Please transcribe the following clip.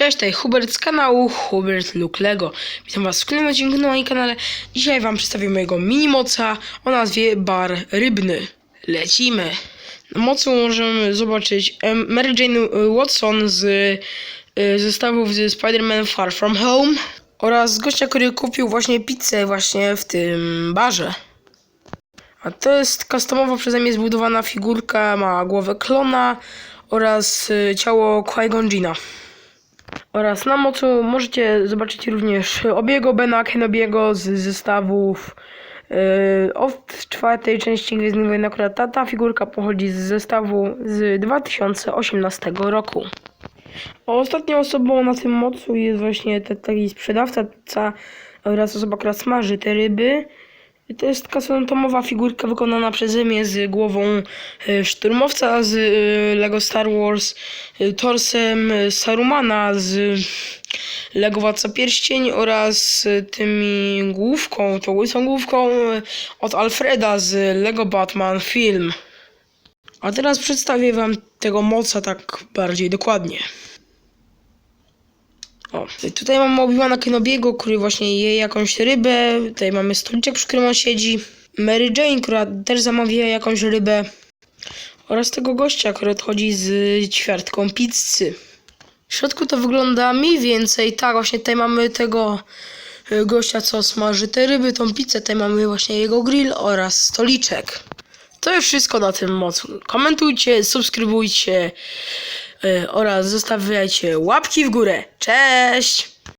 Cześć, tutaj Hubert z kanału Hubert Luke Lego. Witam was w kolejnym odcinku na moim kanale. Dzisiaj wam przedstawię mojego mini moca o nazwie Bar Rybny. Lecimy. Na mocu możemy zobaczyć Mary Jane Watson z y, zestawów z Spider-Man Far From Home oraz gościa, który kupił właśnie pizzę właśnie w tym barze. A to jest customowo przeze mnie zbudowana figurka, ma głowę klona oraz y, ciało Qui-Gon. Oraz na mocu możecie zobaczyć również obiego Bena Kenobiego z zestawów yy, od czwartej części Gwiezdnych Wojen. Akurat ta, ta figurka pochodzi z zestawu z 2018 roku. Ostatnią osobą na tym mocu jest właśnie te- taki sprzedawca ca- oraz osoba, która smaży te ryby. To jest kasotomowa figurka wykonana przeze mnie z głową e, szturmowca z e, Lego Star Wars, e, torsem Sarumana z Lego Władca Pierścień oraz tymi główką, tą łysą główką od Alfreda z Lego Batman Film. A teraz przedstawię wam tego moca tak bardziej dokładnie. O, tutaj mamy Obi-Wana Kenobiego, który właśnie je jakąś rybę. Tutaj mamy stoliczek, przy którym on siedzi. Mary Jane, która też zamawia jakąś rybę. Oraz tego gościa, który odchodzi z ćwiartką pizzy. W środku to wygląda mniej więcej tak. Właśnie tutaj mamy tego y, gościa, co smaży te ryby, tą pizzę. Tutaj mamy właśnie jego grill oraz stoliczek. To jest wszystko na tym mocu. Komentujcie, subskrybujcie oraz zostawiajcie łapki w górę. Cześć!